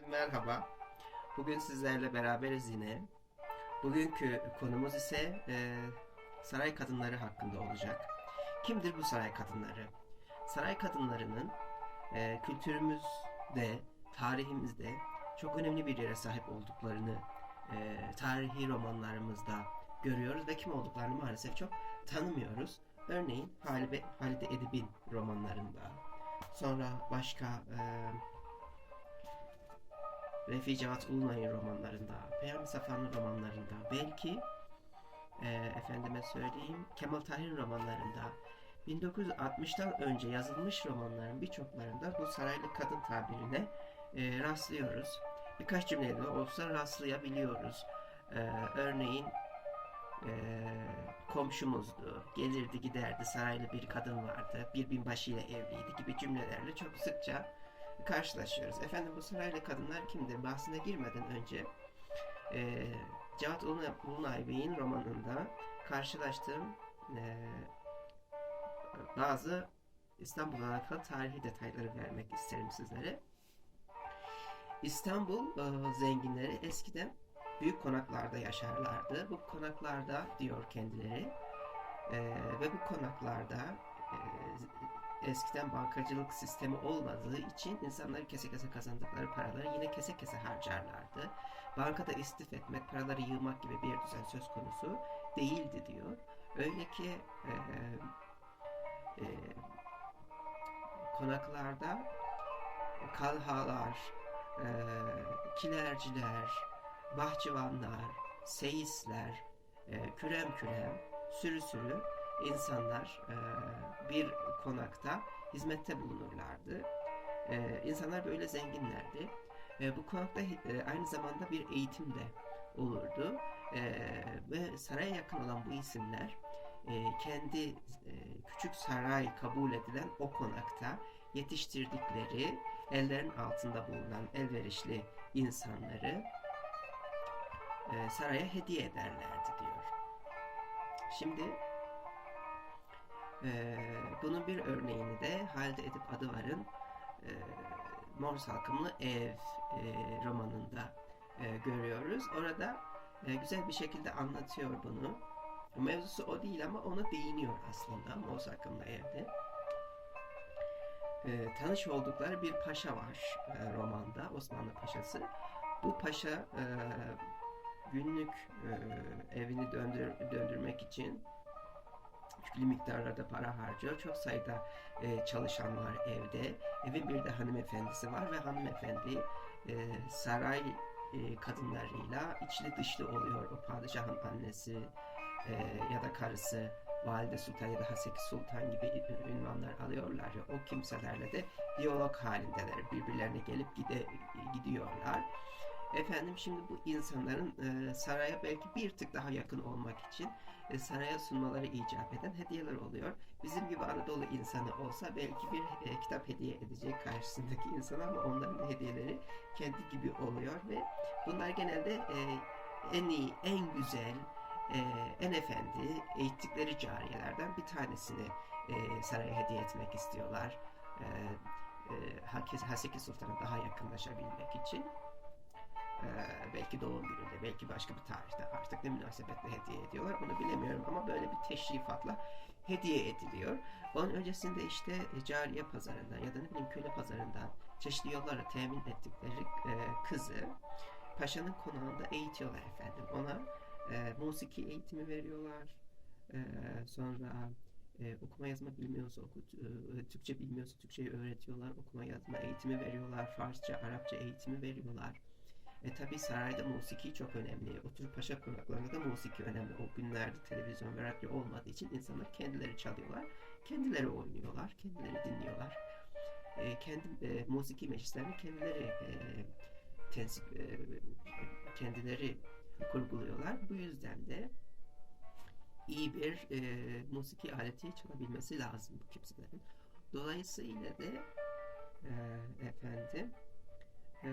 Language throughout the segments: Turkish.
Merhaba. Bugün sizlerle beraberiz yine. Bugünkü konumuz ise e, saray kadınları hakkında olacak. Kimdir bu saray kadınları? Saray kadınlarının e, kültürümüzde, tarihimizde çok önemli bir yere sahip olduklarını e, tarihi romanlarımızda görüyoruz ve kim olduklarını maalesef çok tanımıyoruz. Örneğin Halide, Halide Edip'in romanlarında, sonra başka e, Refi Cevat Ulunay'ın romanlarında, Peyami Safa'nın romanlarında, belki e, efendime söyleyeyim Kemal Tahir'in romanlarında, 1960'tan önce yazılmış romanların birçoklarında bu saraylı kadın tabirine e, rastlıyoruz. Birkaç cümleyle olsa rastlayabiliyoruz. E, örneğin e, komşumuzdu, gelirdi giderdi, saraylı bir kadın vardı, bir binbaşı ile evliydi gibi cümlelerle çok sıkça karşılaşıyoruz. Efendim bu saraylı kadınlar kimdir? Bahsine girmeden önce e, Cevat Ulunay Bey'in romanında karşılaştığım e, bazı İstanbul'la alakalı tarihi detayları vermek isterim sizlere. İstanbul e, zenginleri eskiden büyük konaklarda yaşarlardı. Bu konaklarda diyor kendileri e, ve bu konaklarda e, eskiden bankacılık sistemi olmadığı için insanlar kese kese kazandıkları paraları yine kese kese harcarlardı. Bankada istif etmek, paraları yığmak gibi bir düzen söz konusu değildi diyor. Öyle ki e, e, konaklarda kalhalar, e, kilerciler, bahçıvanlar, seyisler, e, kürem kürem, sürü sürü insanlar e, bir konakta hizmette bulunurlardı. E, insanlar böyle zenginlerdi. E, bu konakta e, aynı zamanda bir eğitim de olurdu. E, ve saraya yakın olan bu isimler e, kendi e, küçük saray kabul edilen o konakta yetiştirdikleri ellerin altında bulunan elverişli insanları e, saraya hediye ederlerdi diyor. Şimdi ee, bunun bir örneğini de Halide Edip Adıvar'ın e, Mor Salkımlı Ev e, romanında e, görüyoruz. Orada e, güzel bir şekilde anlatıyor bunu. Mevzusu o değil ama ona değiniyor aslında Mor Salkımlı Ev'de. E, tanış oldukları bir paşa var e, romanda, Osmanlı Paşası. Bu paşa e, günlük e, evini döndür, döndürmek için yüklü miktarlarda para harcıyor. Çok sayıda e, çalışan var evde. Evin bir de hanımefendisi var ve hanımefendi e, saray e, kadınlarıyla içli dışlı oluyor. O padişahın annesi e, ya da karısı Valide Sultan ya da Haseki Sultan gibi ünvanlar alıyorlar ya o kimselerle de diyalog halindeler. Birbirlerine gelip gide, gidiyorlar. Efendim şimdi bu insanların e, saraya belki bir tık daha yakın olmak için e, saraya sunmaları icap eden hediyeler oluyor. Bizim gibi Anadolu insanı olsa belki bir e, kitap hediye edecek karşısındaki insan ama onların da hediyeleri kendi gibi oluyor ve bunlar genelde e, en iyi, en güzel, e, en efendi eğittikleri cariyelerden bir tanesini e, saraya hediye etmek istiyorlar. E, e, Haseki Sultan'a daha yakınlaşabilmek için. Belki doğum gününde, belki başka bir tarihte artık ne münasebetle hediye ediyorlar onu bilemiyorum ama böyle bir teşrifatla hediye ediliyor. Onun öncesinde işte cariye pazarından ya da ne bileyim köle pazarından çeşitli yollarla temin ettikleri e, kızı paşanın konağında eğitiyorlar efendim. Ona e, musiki eğitimi veriyorlar. E, sonra e, okuma yazma bilmiyorsa oku, e, Türkçe bilmiyorsa Türkçeyi öğretiyorlar. Okuma yazma eğitimi veriyorlar. Farsça, Arapça eğitimi veriyorlar. E tabi sarayda musiki çok önemli. O tür paşa konaklarında da musiki önemli. O günlerde televizyon ve radyo olmadığı için insanlar kendileri çalıyorlar. Kendileri oynuyorlar. Kendileri dinliyorlar. E, kendi e, musiki meclislerini kendileri e, tensip, e, kendileri kurguluyorlar. Bu yüzden de iyi bir e, musiki aleti çalabilmesi lazım bu kimselerin. Dolayısıyla da e, efendim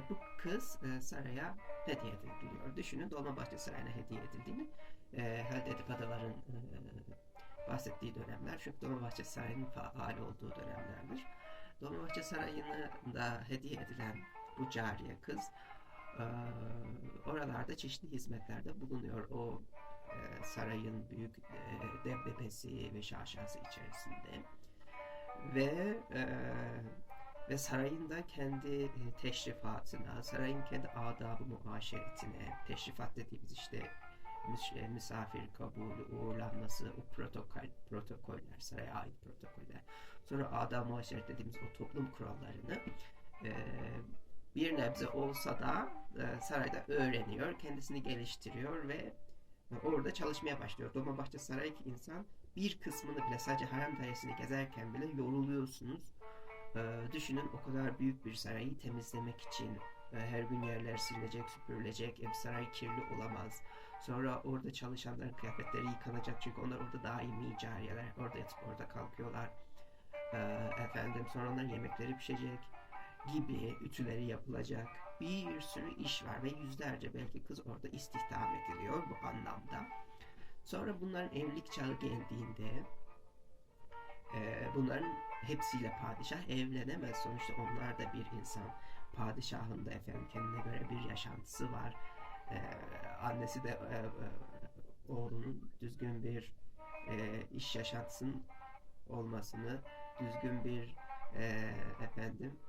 bu kız e, saraya hediye ediliyor. Düşünün Dolmabahçe Sarayı'na hediye edildiğini e, Halide Edip Adalar'ın e, bahsettiği dönemler. Çünkü Dolmabahçe Sarayı'nın faal olduğu dönemlerdir. Dolmabahçe Sarayı'na hediye edilen bu cariye kız oralarda çeşitli hizmetlerde bulunuyor. O sarayın büyük debdebesi ve şaşası içerisinde ve ve sarayın da kendi e, teşrifatına, sarayın kendi adabı muaşeretine, teşrifat dediğimiz işte e, misafir kabulü, uğurlanması, o protokol, protokoller, saraya ait protokoller. Sonra adab muaşeret dediğimiz o toplum kurallarını e, bir nebze olsa da sarayda öğreniyor, kendisini geliştiriyor ve orada çalışmaya başlıyor. Dolmabahçe Sarayı ki insan bir kısmını bile sadece harem dairesini gezerken bile yoruluyorsunuz. Ee, düşünün o kadar büyük bir sarayı temizlemek için e, her gün yerler silinecek, süpürülecek, ev saray kirli olamaz. Sonra orada çalışanların kıyafetleri yıkanacak çünkü onlar orada daimi cariyeler. Orada yatıp orada kalkıyorlar. Ee, efendim sonra onların yemekleri pişecek gibi ütüleri yapılacak. Bir sürü iş var ve yüzlerce belki kız orada istihdam ediliyor bu anlamda. Sonra bunların evlilik çağı geldiğinde e, bunların hepsiyle padişah evlenemez. Sonuçta onlar da bir insan. Padişahın da efendim kendine göre bir yaşantısı var. E, annesi de e, e, oğlunun düzgün bir e, iş yaşantısının olmasını, düzgün bir e, efendim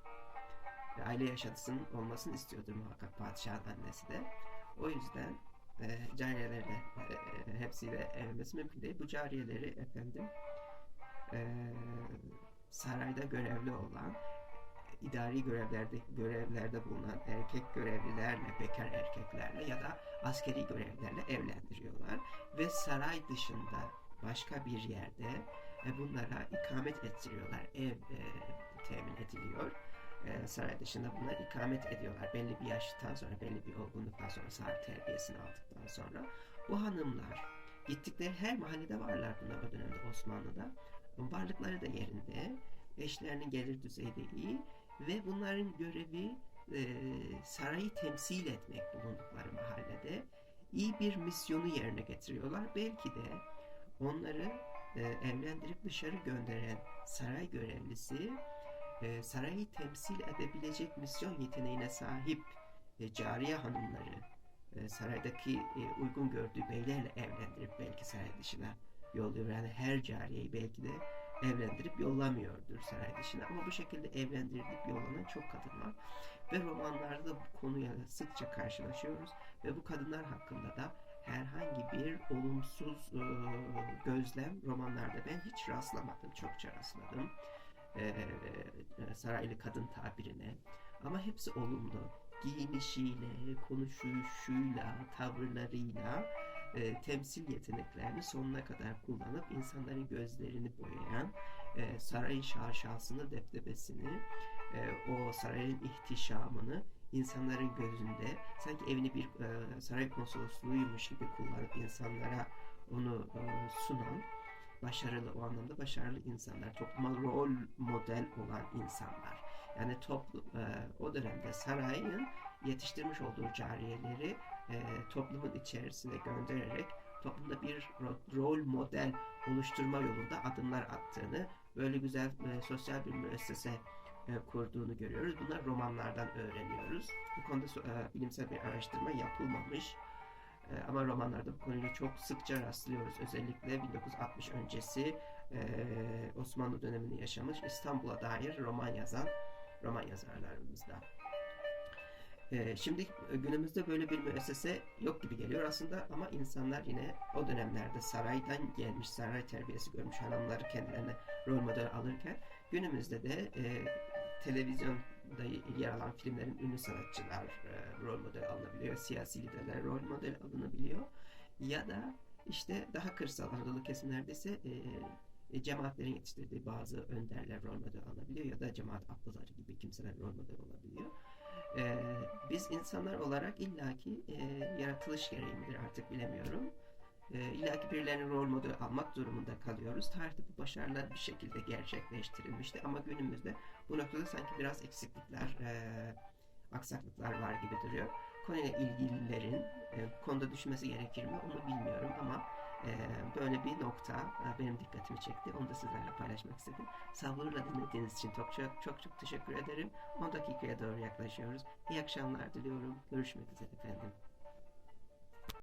aile yaşantısının olmasını istiyordur muhakkak padişahın annesi de. O yüzden e, cariyelerle e, hepsiyle evlenmesi mümkün değil. Bu cariyeleri efendim e, sarayda görevli olan idari görevlerde görevlerde bulunan erkek görevlilerle, bekar erkeklerle ya da askeri görevlilerle evlendiriyorlar ve saray dışında başka bir yerde e, bunlara ikamet ettiriyorlar. Ev e, temin ediliyor. E, saray dışında bunlar ikamet ediyorlar. Belli bir yaştan sonra, belli bir olgunluktan sonra, saray terbiyesini aldıktan sonra bu hanımlar gittikleri her mahallede varlar bunlar o dönemde Osmanlı'da. Varlıkları da yerinde, eşlerinin gelir düzeyi de iyi ve bunların görevi e, sarayı temsil etmek bulundukları mahallede iyi bir misyonu yerine getiriyorlar. Belki de onları e, evlendirip dışarı gönderen saray görevlisi e, sarayı temsil edebilecek misyon yeteneğine sahip e, cariye hanımları e, saraydaki e, uygun gördüğü beylerle evlendirip belki saray dışına yolluyor. Yani her cariyeyi belki de evlendirip yollamıyordur saray dışına. Ama bu şekilde evlendirilip yollanan çok kadın var. Ve romanlarda bu konuya sıkça karşılaşıyoruz. Ve bu kadınlar hakkında da herhangi bir olumsuz e, gözlem romanlarda ben hiç rastlamadım. Çokça rastladım. E, saraylı kadın tabirine. Ama hepsi olumlu. Giyinişiyle, konuşuşuyla, tavırlarıyla e, temsil yeteneklerini sonuna kadar kullanıp insanların gözlerini boyayan, e, sarayın şaşasını, deptebesini, e, o sarayın ihtişamını insanların gözünde sanki evini bir e, saray konsolosluğuymuş gibi kullanıp insanlara onu e, sunan başarılı o anlamda başarılı insanlar, topluma rol model olan insanlar. Yani toplum e, o dönemde sarayın yetiştirmiş olduğu cariyeleri e, toplumun içerisine göndererek toplumda bir ro- rol model oluşturma yolunda adımlar attığını, böyle güzel e, sosyal bir müessese e, kurduğunu görüyoruz. Bunlar romanlardan öğreniyoruz. Bu konuda e, bilimsel bir araştırma yapılmamış. E, ama romanlarda bu konuya çok sıkça rastlıyoruz. Özellikle 1960 öncesi e, Osmanlı dönemini yaşamış İstanbul'a dair roman yazan roman yazarlarımızda. Ee, şimdi günümüzde böyle bir müessese yok gibi geliyor aslında ama insanlar yine o dönemlerde saraydan gelmiş, saray terbiyesi görmüş hanımları kendilerine rol model alırken günümüzde de e, televizyonda yer alan filmlerin ünlü sanatçılar e, rol model alınabiliyor, siyasi liderler rol model alınabiliyor ya da işte daha kırsal Anadolu kesimlerde ise e, e, cemaatlerin yetiştirdiği bazı önderler rol model alabiliyor ya da cemaat ablaları gibi kimseler rol model olabiliyor. Ee, biz insanlar olarak illaki e, yaratılış gereği midir artık bilemiyorum. E, illaki birilerinin rol model almak durumunda kalıyoruz. Tarihte bu başarılar bir şekilde gerçekleştirilmişti ama günümüzde bu noktada sanki biraz eksiklikler, e, aksaklıklar var gibi duruyor. Konuyla ilgililerin e, konuda düşmesi gerekir mi onu bilmiyorum ama E, böyle bir nokta benim dikkatimi çekti. Onu da sizlerle paylaşmak istedim. Sabırla dinlediğiniz için çok çok çok, çok teşekkür ederim. 10 dakikaya doğru yaklaşıyoruz. İyi akşamlar diliyorum. Görüşmek üzere efendim.